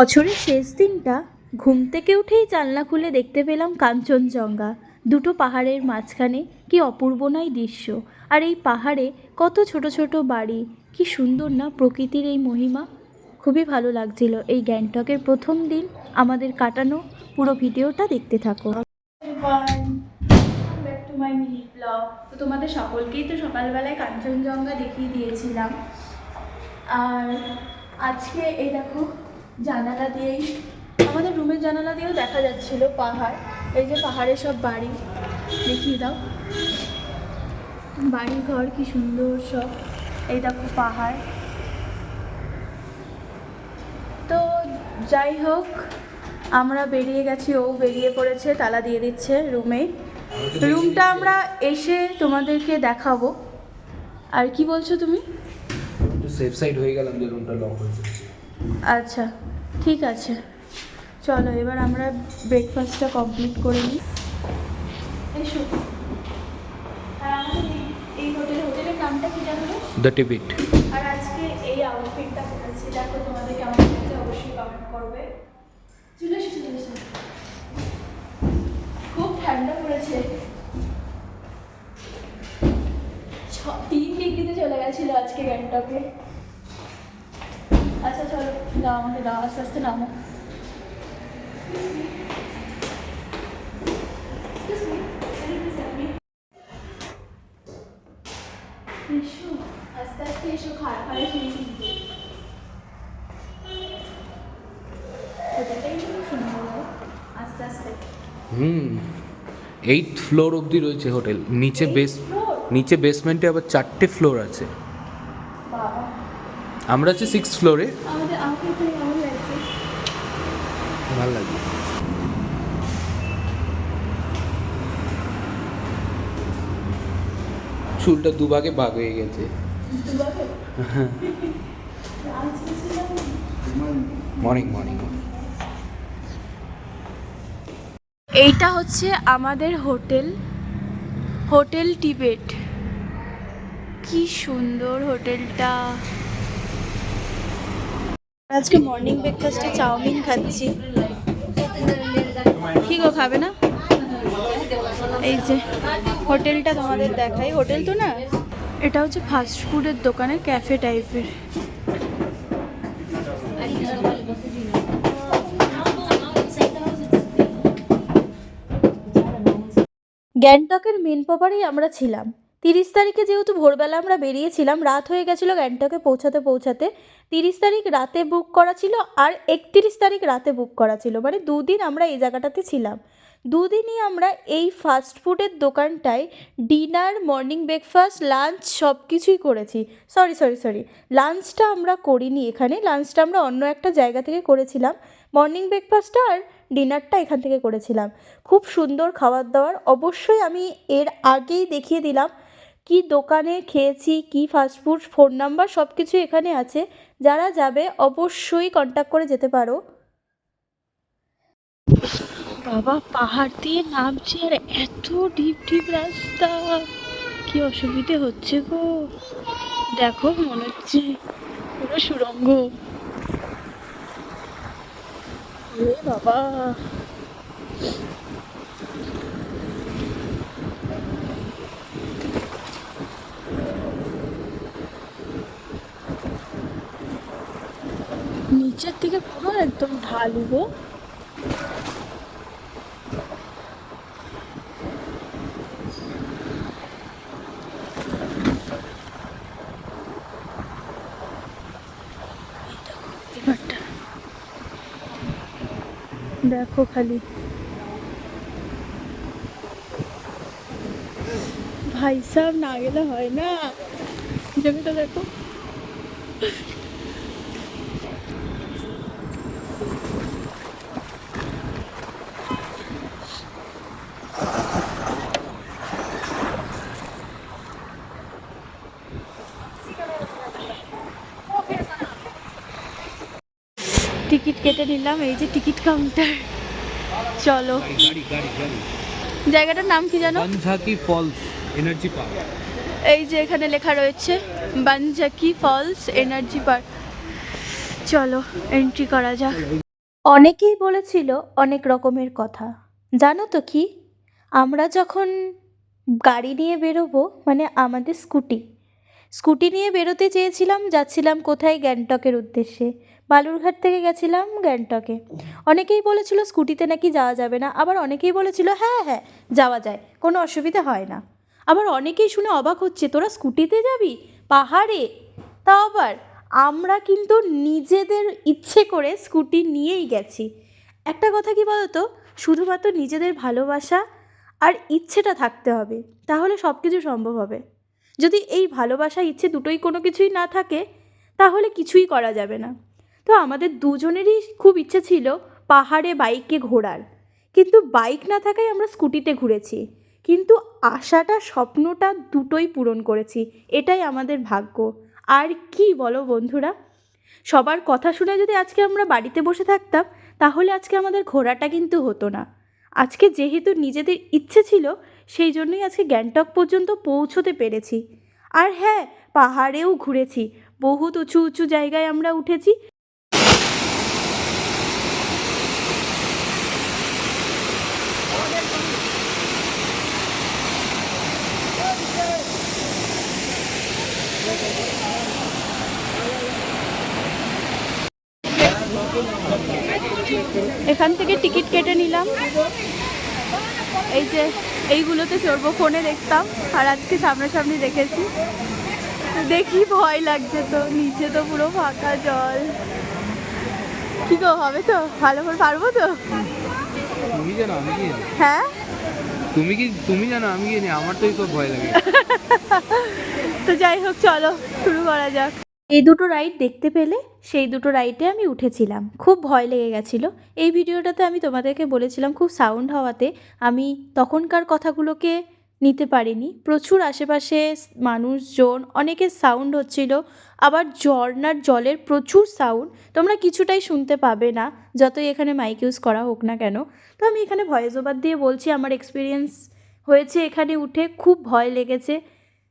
বছরের শেষ দিনটা ঘুম থেকে উঠেই জানলা খুলে দেখতে পেলাম কাঞ্চনজঙ্ঘা। দুটো পাহাড়ের মাঝখানে কি অপূর্ব নয় দৃশ্য। আর এই পাহাড়ে কত ছোট ছোট বাড়ি, কি সুন্দর না প্রকৃতির এই মহিমা। খুবই ভালো লাগছিল এই গ্যাংটকের প্রথম দিন। আমাদের কাটানো পুরো ভিডিওটা দেখতে থাকো। তো তোমাদের সকলকেই তো সকালবেলায় কাঞ্চনজঙ্ঘা দেখিয়ে দিয়েছিলাম। আর আজকে এই দেখো জানালা দিয়েই আমাদের রুমের জানালা দিয়েও দেখা যাচ্ছিল পাহাড়। এই যে পাহাড়ে সব বাড়ি। দেখিয়ে দাও। বাড়ি ঘর কি সুন্দর সব। এই দেখো পাহাড়। তো যাই হোক আমরা বেরিয়ে গেছি ও বেরিয়ে পড়েছে তালা দিয়ে দিচ্ছে রুমে। রুমটা আমরা এসে তোমাদেরকে দেখাবো। আর কি বলছো তুমি? সেফ সাইড হয়ে গেলাম যে রুমটা লক হয়েছে। আচ্ছা। ঠিক আছে। চলো এবার আমরা ব্রেকফাস্টটা কমপ্লিট করে নিই। এসো। এই- এই হোটেল হোটেলের নামটা কি জানো দ্য টিবিট আর আজকে এই আউটফিটটা পরেছি। দেখো তোমাদের কেমন লাগছে অবশ্যই কমেন্ট করবে। চলে এসো চলে এসো। খুব ঠান্ডা পড়েছে। তিন ডিগ্রিতে চলে গেছিল আজকে গ্যাংটকে। আচ্ছা চলো দাও আমাকে দাও আস্তে আস্তে নামো। এসো আস্তে আস্তে এসো খাড়া খাড়া সিঁড়ি কিন্তু। হোটেলটাই সুন্দর আস্তে আস্তে। হুম এইট ফ্লোর অবধি রয়েছে হোটেল। নিচে বেস? নিচে বেসমেন্টে আবার চারটে ফ্লোর আছে। আমরা আছি সিক্স ফ্লোরে ভালো লাগে চুলটা দুভাগে ভাগ হয়ে গেছে। মর্নিং মর্নিং এইটা হচ্ছে আমাদের হোটেল। Hotel Tibet. কি সুন্দর হোটেলটা। আজকে মর্নিং ব্রেকফাস্টে চাউমিন খাচ্ছি। কি গো, খাবে না? এই যে, হোটেলটা তোমাদের দেখাই। হোটেল তো না? এটা হচ্ছে ফাস্ট ফুডের দোকানে ক্যাফে টাইপের গ্যাংটকের মেন পাপারেই আমরা ছিলাম। তিরিশ তারিখে যেহেতু ভোরবেলা আমরা বেরিয়েছিলাম, রাত হয়ে গেছিল গ্যাংটকে পৌঁছাতে পৌঁছাতে। তিরিশ তারিখ রাতে বুক করা ছিল আর একত্রিশ তারিখ রাতে বুক করা ছিল। মানে দুদিন আমরা এই জায়গাটাতে ছিলাম। দুদিনই আমরা এই ফাস্ট ফুডের দোকানটায় ডিনার মর্নিং ব্রেকফাস্ট লাঞ্চ সব কিছুই করেছি। সরি সরি সরি লাঞ্চটা আমরা করিনি এখানে। লাঞ্চটা আমরা অন্য একটা জায়গা থেকে করেছিলাম। মর্নিং ব্রেকফাস্টটা আর ডিনারটা এখান থেকে করেছিলাম। খুব সুন্দর খাবার দাবার অবশ্যই আমি এর আগেই দেখিয়ে দিলাম। কি দোকানে খেয়েছি, কি ফাস্টফুড ফোন নাম্বার সব কিছু এখানে আছে। যারা যাবে অবশ্যই কন্ট্যাক্ট করে যেতে পারো। বাবা, পাহাড় দিয়ে নামছি আর এত ডিপ ডিপ রাস্তা। কি অসুবিধে হচ্ছে গো। দেখো, মনে হচ্ছে পুরো সুরঙ্গ বাবা। নিচের দিকে পুরো একদম ঢালু গো। দেখো খালি। ভাই সাহেব না গেলে হয় না। জমিটা দেখো টিকিট কেটে নিলাম এই যে টিকিট কাউন্টার। চলো। জায়গাটার নাম কি জানো? Banjhakri falls energy park. এই যে এখানে লেখা রয়েছে বানজাকি ফলস এনার্জি পার্ক। চলো এন্ট্রি করা যাক। অনেকেই বলেছিল অনেক রকমের কথা। জানো তো কি? আমরা যখন গাড়ি নিয়ে বেরোবো মানে আমাদের স্কুটি স্কুটি নিয়ে বেরোতে চেয়েছিলাম যাচ্ছিলাম কোথায় গ্যাংটকের উদ্দেশ্যে। বালুরঘাট থেকে গেছিলাম গ্যাংটকে। অনেকেই বলেছিল স্কুটিতে নাকি যাওয়া যাবে না, আবার অনেকেই বলেছিল হ্যাঁ হ্যাঁ যাওয়া যায়, কোনো অসুবিধা হয় না। আবার অনেকেই শুনে অবাক হচ্ছে, তোরা স্কুটিতে যাবি? পাহাড়ে? তাও আবার আমরা কিন্তু নিজেদের ইচ্ছে করে স্কুটি নিয়েই গেছি। একটা কথা কি বলতো? শুধুমাত্র নিজেদের ভালোবাসা আর ইচ্ছেটা থাকতে হবে, তাহলে সব কিছু সম্ভব হবে। যদি এই ভালোবাসা, ইচ্ছে দুটোই কোনো কিছুই না থাকে, তাহলে কিছুই করা যাবে না। তো আমাদের দুজনেরই খুব ইচ্ছে ছিল পাহাড়ে বাইকে ঘোরার। কিন্তু বাইক না থাকায় আমরা স্কুটিতে ঘুরেছি। কিন্তু আশাটা, স্বপ্নটা দুটোই পূরণ করেছি। এটাই আমাদের ভাগ্য। আর কি বলো বন্ধুরা? সবার কথা শুনে যদি আজকে আমরা বাড়িতে বসে থাকতাম, তাহলে আজকে আমাদের ঘোরাটা কিন্তু হতো না। আজকে যেহেতু নিজেদের ইচ্ছে ছিল, সেই জন্যই আজকে গ্যাংটক পর্যন্ত পৌঁছতে পেরেছি। আর হ্যাঁ পাহাড়েও ঘুরেছি। বহুত উঁচু উঁচু জায়গায় আমরা উঠেছি। এখান থেকে টিকিট কেটে নিলাম। এই যে এইগুলোতে চড়বো, ফোনে দেখতাম, আর আজকে সামনাসামনি দেখেছি। দেখি ভয় লাগছে তো, নিচে তো পুরো ফাঁকা জল। কি গো, হবে তো? ভালো করে পারব তো? জানো আমি কি হ্যাঁ? তুমি কি তুমি জানো আমি কি আমার তো এইসব ভয় লাগে। তো যাই হোক চলো শুরু করা যাক। এই দুটো রাইড দেখতে পেলে সেই দুটো রাইডে আমি উঠেছিলাম। খুব ভয় লেগে গেছিল। এই ভিডিওটাতে আমি তোমাদেরকে বলেছিলাম খুব সাউন্ড হওয়াতে আমি তখনকার কথাগুলোকে নিতে পারিনি। প্রচুর আশেপাশে মানুষজন অনেকের সাউন্ড হচ্ছিল, আবার ঝর্নার জলের প্রচুর সাউন্ড তোমরা কিছুটাই শুনতে পাবে না, যতই এখানে মাইক ইউজ করা হোক না কেন। তো আমি এখানে ভয়েস ওভার দিয়ে বলছি, আমার এক্সপিরিয়েন্স হয়েছে এখানে উঠে, খুব ভয় লেগেছে।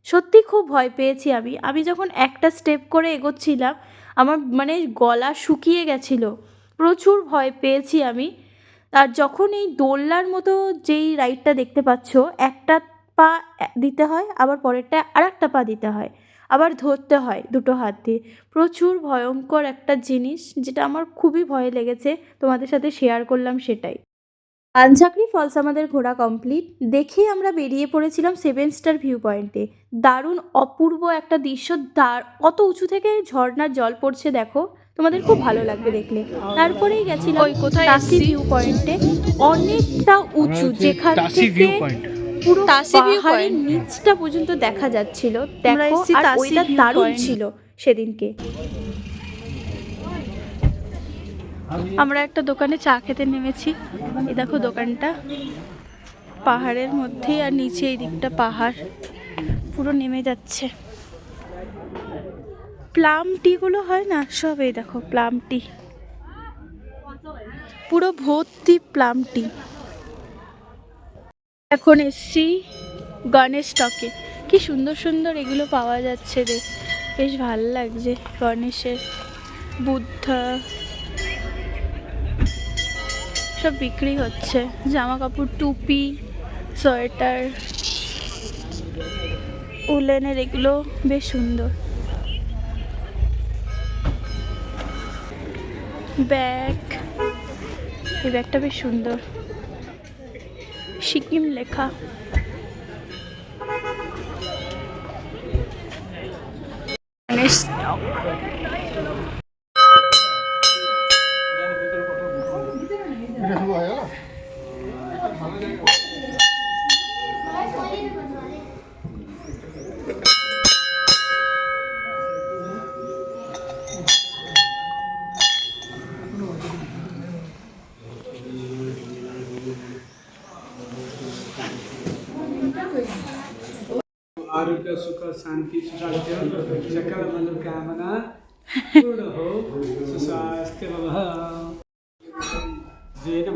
সত্যি খুব ভয় পেয়েছি আমি। আমি যখন একটা স্টেপ করে এগোচ্ছিলাম, আমার মানে গলা শুকিয়ে গেছিল। প্রচুর ভয় পেয়েছি আমি। আর যখন এই দোলনার মতো যেই রাইডটা দেখতে পাচ্ছ, একটা পা দিতে হয় আবার পরেরটা আর একটা পা দিতে হয় আবার ধরতে হয় দুটো হাত দিয়ে। প্রচুর ভয়ঙ্কর একটা জিনিস যেটা আমার খুবই ভয় লেগেছে তোমাদের সাথে শেয়ার করলাম সেটাই। পানচাকরি ফলস আমাদের ঘোরা কমপ্লিট দেখেই আমরা বেরিয়ে পড়েছিলাম সেভেন স্টার ভিউ পয়েন্টে দারুণ অপূর্ব একটা দৃশ্য দার কত উঁচু থেকে ঝর্ণার জল পড়ছে দেখো। তোমাদের খুব ভালো লাগবে দেখলে। তারপরেই গেছিলাম ওই কোথায় ভিউ পয়েন্টে অনেকটা উঁচু যেখান থেকে ভিউ পয়েন্ট পুরো পাহাড়ের নিচটা পর্যন্ত দেখা যাচ্ছিল। দেখো আর ওইটা দারুণ ছিল সেদিনকে। আমরা একটা দোকানে চা খেতে নেমেছি। এই দেখো দোকানটা। পাহাড়ের মধ্যে আর নিচে এই দিকটা পাহাড়। পুরো নেমে যাচ্ছে। প্লাম টিগুলো হয় না? সব এই দেখো প্লাম টি। পুরো ভর্তি প্লাম টি। এখন এসছি গণেশ টকে। কি সুন্দর সুন্দর এগুলো পাওয়া যাচ্ছে রে। বেশ ভালো লাগছে গণেশের, বুদ্ধা। সব বিক্রি হচ্ছে। জামা কাপড় টুপি, সোয়েটার, উলেনের এগুলো বেশ সুন্দর। ব্যাগ, এই ব্যাগটা বেশ সুন্দর। সিকিম লেখা গণেশ शांति सुशांति सकल मनोकामना पूर्ण हो सुस्वास्थ्य भवः जेन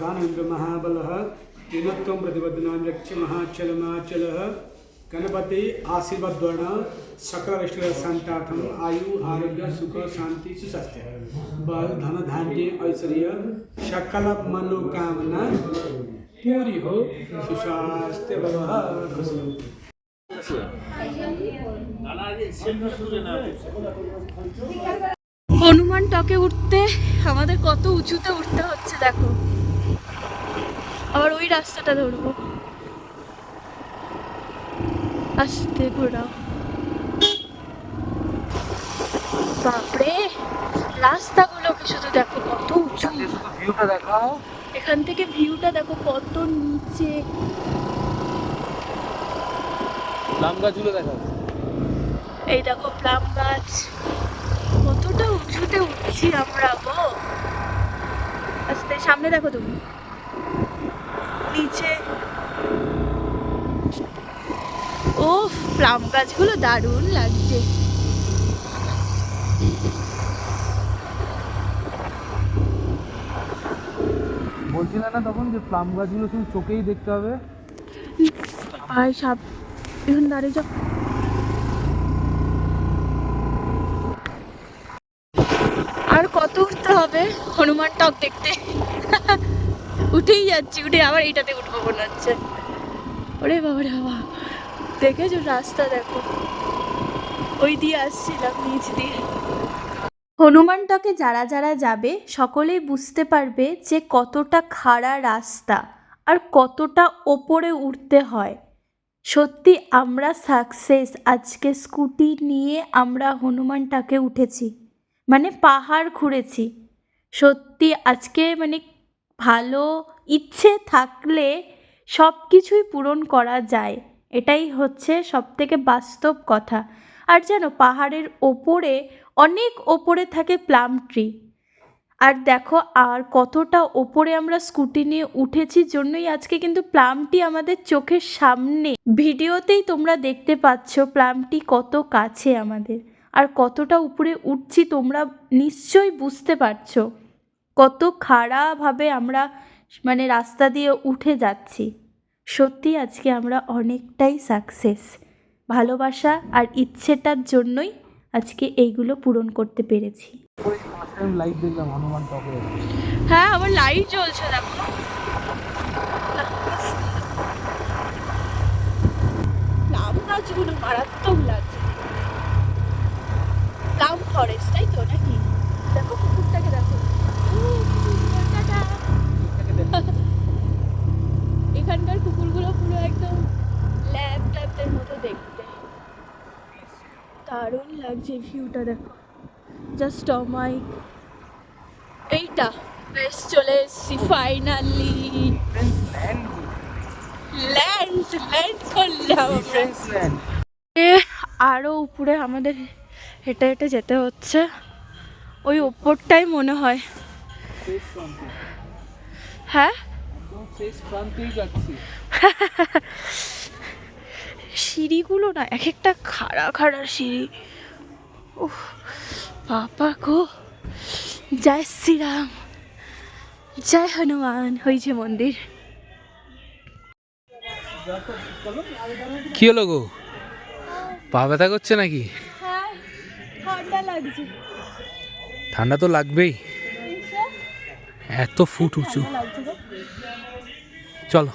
दानवेन्द्र महाबलः दिनत्वं प्रतिबद्धनां यक्ष गणपति आशीर्वाद द्वारा सकल इष्ट संतार्थम आयु आरोग्य सुख शांति सुस्वास्थ्य। बल धन धान्य ऐश्वर्य सकल मनोकामना पूरी हो सुस्वास्थ्य भव। হনুমান টকে উঠতে আমাদের কত উঁচুতে উঠতে হচ্ছে দেখো। আবার ওই রাস্তাটা ধরবো। আসতে ঘোরাও। বাপরে রাস্তাগুলোকে শুধু দেখো কত উঁচু। ভিউটা দেখাও। এখান থেকে ভিউটা দেখো কত নিচে। লাম গাছগুলো দেখাও এই দেখো প্লাম গাছ। কতটা উঁচুতে উঠছি আমরা গো আস্তে সামনে দেখো তুমি। নিচে। ও প্লাম গাছগুলো দারুণ লাগছে। বলছিলে না তখন যে প্লাম গাছগুলো শুধু চোখেই দেখতে হবে? ভাই সাপ এখন দাঁড়িয়ে যাও। আর কত উঠতে হবে? হনুমান টক দেখতে। উঠেই যাচ্ছি উঠে আবার এইটাতে উঠবো মনে হচ্ছে। ওরে বাবা রে বাবা। দেখেছ রাস্তা দেখো? ওই দিয়ে আসছিলাম নিচ দিয়ে। হনুমানটাকে যারা যারা যাবে সকলেই বুঝতে পারবে যে কতটা খাড়া রাস্তা আর কতটা ওপরে উঠতে হয়। সত্যি আমরা সাকসেস আজকে স্কুটি নিয়ে আমরা হনুমানটাকে উঠেছি। মানে পাহাড় ঘুরেছি। সত্যি আজকে মানে ভালো ইচ্ছে থাকলে সব কিছুই পূরণ করা যায়। এটাই হচ্ছে সবথেকে বাস্তব কথা। আর জানো, পাহাড়ের ওপরে অনেক ওপরে থাকে প্লাম ট্রি আর দেখো, আর কতটা ওপরে আমরা স্কুটি নিয়ে উঠেছি জন্যই আজকে কিন্তু প্লামটি আমাদের চোখের সামনে। ভিডিওতেই তোমরা দেখতে পাচ্ছ প্লামটি কত কাছে আমাদের। আর কতটা উপরে উঠছি তোমরা নিশ্চয়ই বুঝতে পারছ। কত খাড়াভাবে আমরা মানে রাস্তা দিয়ে উঠে যাচ্ছি। সত্যি আজকে আমরা অনেকটাই সাকসেস। ভালোবাসা আর ইচ্ছেটার জন্যই আজকে এইগুলো পূরণ করতে পেরেছি। লাইভ দেখলাম হনুমান টকে হ্যাঁ আমার লাইট জ্বলছে দেখো। প্লাম গাছগুলো মারাত্মক লাগছে তাই তো নাকি? দেখো কুকুরটাকে দেখো। এখানকার কুকুরগুলো পুরো একদম ল্যাব ট্যাবদের মতো দেখতে। দারুণ লাগছে ভিউটা দেখো। জাস্ট অমাইক এইটা। বেশ চলে এসছি ফাইনালি ল্যান্ড ল্যান্ড করলাম আরও উপরে আমাদের হেঁটে হেঁটে যেতে হচ্ছে। ওই ওপরটাই মনে হয়। হ্যাঁ? সিঁড়িগুলো না এক একটা খাড়া খাড়া সিঁড়ি। উফ। বাবা গো জয় শ্রীরাম। জয় হনুমান হয়েছে মন্দির। কি হলো গো? পা ব্যথা করছে নাকি? হ্যাঁ ঠান্ডা লাগছে। ঠান্ডা তো লাগবেই। এত ফুট উঁচু। চলো।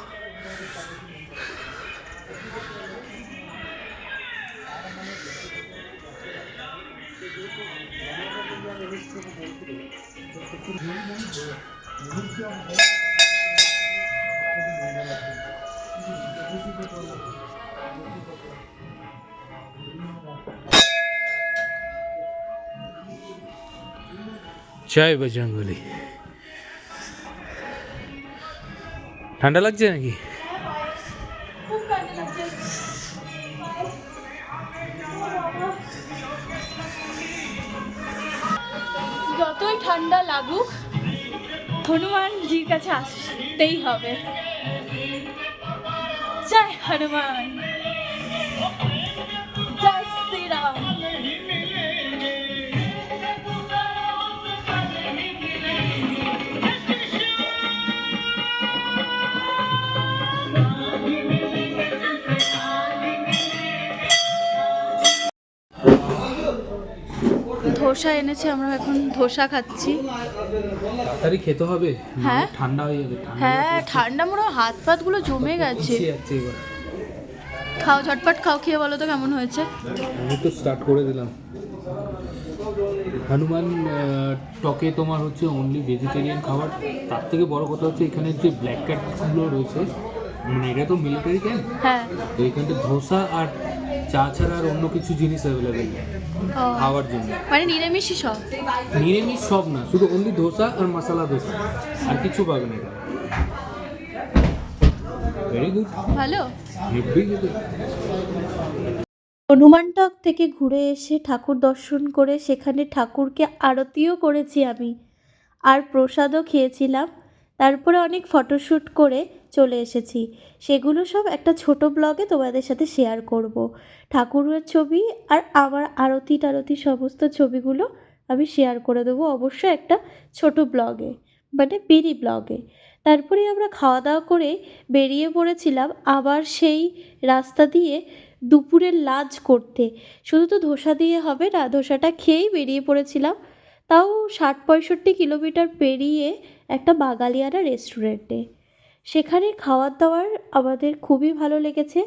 জয় বজরঙ্গলি ঠান্ডা লাগছে নাকি ঠান্ডা লাগুক হনুমানজির কাছে আসতেই হবে। জয় হনুমান। প্রসা এনেছে আমরা এখন ধোসা খাচ্ছি। তাড়াতাড়ি খেতে হবে? হ্যাঁ। ঠান্ডা হয়ে যাবে হ্যাঁ ঠান্ডা মনে হাত পাতগুলো জমে গেছে। খাও ঝটপট খাও খেয়ে বলো তো কেমন হয়েছে? আমি তো স্টার্ট করে দিলাম। হনুমান টকে তোমার হচ্ছে অনলি ভেজিটেরিয়ান খাবার। তার থেকে বড় কথা হচ্ছে এখানে যে ব্ল্যাক ক্যাটগুলো রয়েছে মানে এটা তো মিলিটারি ক্যাম্প হ্যাঁ। তো এখানে ধোসা আর চা ছাড়া আর অন্য কিছু জিনিস অ্যাভেলেবেল খাওয়ার জন্য। মানে নিরামিষই সব? নিরামিষ সব না শুধু অনলি ধোসা আর মশলা ধোসা আর কিছু পাবে না। ভেরি গুড ভালো? হনুমানটক থেকে ঘুরে এসে ঠাকুর দর্শন করে সেখানে ঠাকুরকে আরতিও করেছি আমি। আর প্রসাদও খেয়েছিলাম। তারপরে অনেক ফটোশ্যুট করে চলে এসেছি। সেগুলো সব একটা ছোট ব্লগে তোমাদের সাথে শেয়ার করব। ঠাকুরের ছবি আর আমার আরতি টারতি সমস্ত ছবিগুলো আমি শেয়ার করে দেবো অবশ্যই একটা ছোট ব্লগে মানে বিড়ি ব্লগে। তারপরে আমরা খাওয়া দাওয়া করে বেরিয়ে পড়েছিলাম আবার সেই রাস্তা দিয়ে দুপুরের লাঞ্চ করতে। শুধু তো ধোসা দিয়ে হবে না, ধোসাটা খেয়েই বেরিয়ে পড়েছিলাম। তাও ষাট পঁয়ষট্টি কিলোমিটার পেরিয়ে একটা বাঙালিয়ানা রেস্টুরেন্টে সেখানে খাওয়ার দাওয়ার আমাদের খুবই ভালো লেগেছে।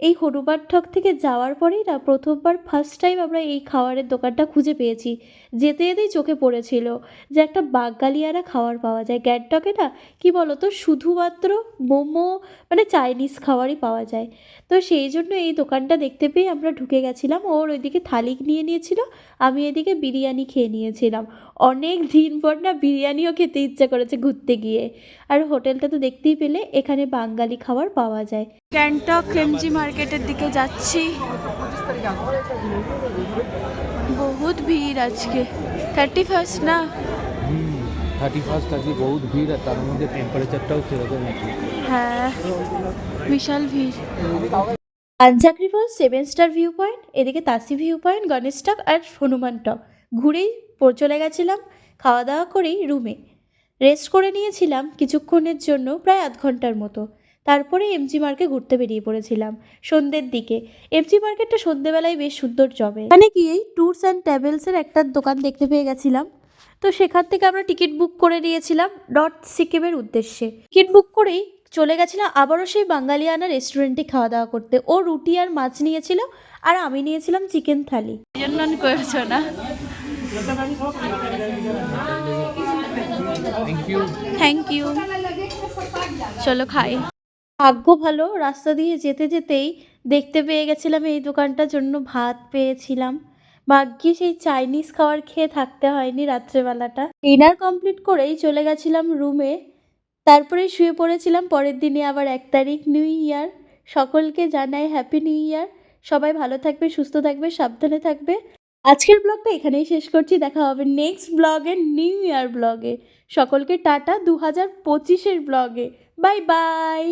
এই হনুমান ঠক থেকে যাওয়ার পরেই না প্রথমবার ফার্স্ট টাইম আমরা এই খাবারের দোকানটা খুঁজে পেয়েছি। যেতে যেতেই চোখে পড়েছিল যে একটা বাঙালিয়ানা খাবার পাওয়া যায়। গ্যাংটকে না, কি বলো তো শুধুমাত্র মোমো মানে চাইনিজ খাবারই পাওয়া যায়। তো সেই জন্য এই দোকানটা দেখতে পেয়ে আমরা ঢুকে গেছিলাম। ওর ওইদিকে থালি নিয়ে নিয়েছিল, আমি এদিকে বিরিয়ানি খেয়ে নিয়েছিলাম। অনেক দিন পর না বিরিয়ানিও খেতে ইচ্ছা করেছে ঘুরতে গিয়ে। আর হোটেলটা তো দেখতেই পেলে, এখানে বাঙালি খাবার পাওয়া যায়। গ্যাংটক এমজি মার্কেটের দিকে যাচ্ছি। বহুত ভিড় আজকে। থার্টি ফার্স্ট না? থার্টি ফার্স্ট আজকে বহুত ভিড় আর তার মধ্যে টেম্পারেচারটাও সেরকম আছে। হ্যাঁ বিশাল ভিড়। Banjhakri falls seven star view point এদিকে তাসি ভিউ পয়েন্ট গণেশ টক আর হনুমান টক। ঘুরেই পো- চলে গেছিলাম খাওয়া দাওয়া করেই রুমে রেস্ট করে নিয়েছিলাম কিছুক্ষণের জন্য প্রায় আধ ঘণ্টার মতো। তারপরে এমজি মার্কে ঘুরতে বেরিয়ে পড়েছিলাম। সন্ধ্যের দিকে। এমজি মার্কেটটা সন্ধ্যেবেলায় বেশ সুন্দর জমে। মানে কি এই ট্যুরস অ্যান্ড ট্রাভেলসের একটা দোকান দেখতে পেয়ে গেছিলাম। তো সেখান থেকে আমরা টিকিট বুক করে নিয়েছিলাম নর্থ সিকিমের উদ্দেশ্যে। টিকিট বুক করেই চলে গেছিলাম আবারও সেই বাঙালিয়ানা রেস্টুরেন্টে খাওয়া দাওয়া করতে। ও রুটি আর মাছ নিয়েছিল আর আমি নিয়েছিলাম চিকেন থালি। করেছ না? থ্যাংক ইউ চলো খাই। ভাগ্য ভালো, রাস্তা দিয়ে যেতে যেতেই দেখতে পেয়ে গেছিলাম এই দোকানটার জন্য ভাত পেয়েছিলাম। ভাগ্যে সেই চাইনিজ খাবার খেয়ে থাকতে হয়নি রাত্রেবেলাটা। ডিনার কমপ্লিট করেই চলে গেছিলাম রুমে। তারপরে শুয়ে পড়েছিলাম, পরের দিনে আবার এক তারিখ নিউ ইয়ার সকলকে জানাই হ্যাপি নিউ ইয়ার সবাই ভালো থাকবে, সুস্থ থাকবে, সাবধানে থাকবে। আজকের ব্লগটা এখানেই শেষ করছি, দেখা হবে নেক্সট ব্লগে নিউ ইয়ার ব্লগে সকলকে টাটা দু হাজার পঁচিশের ব্লগে বাই বাই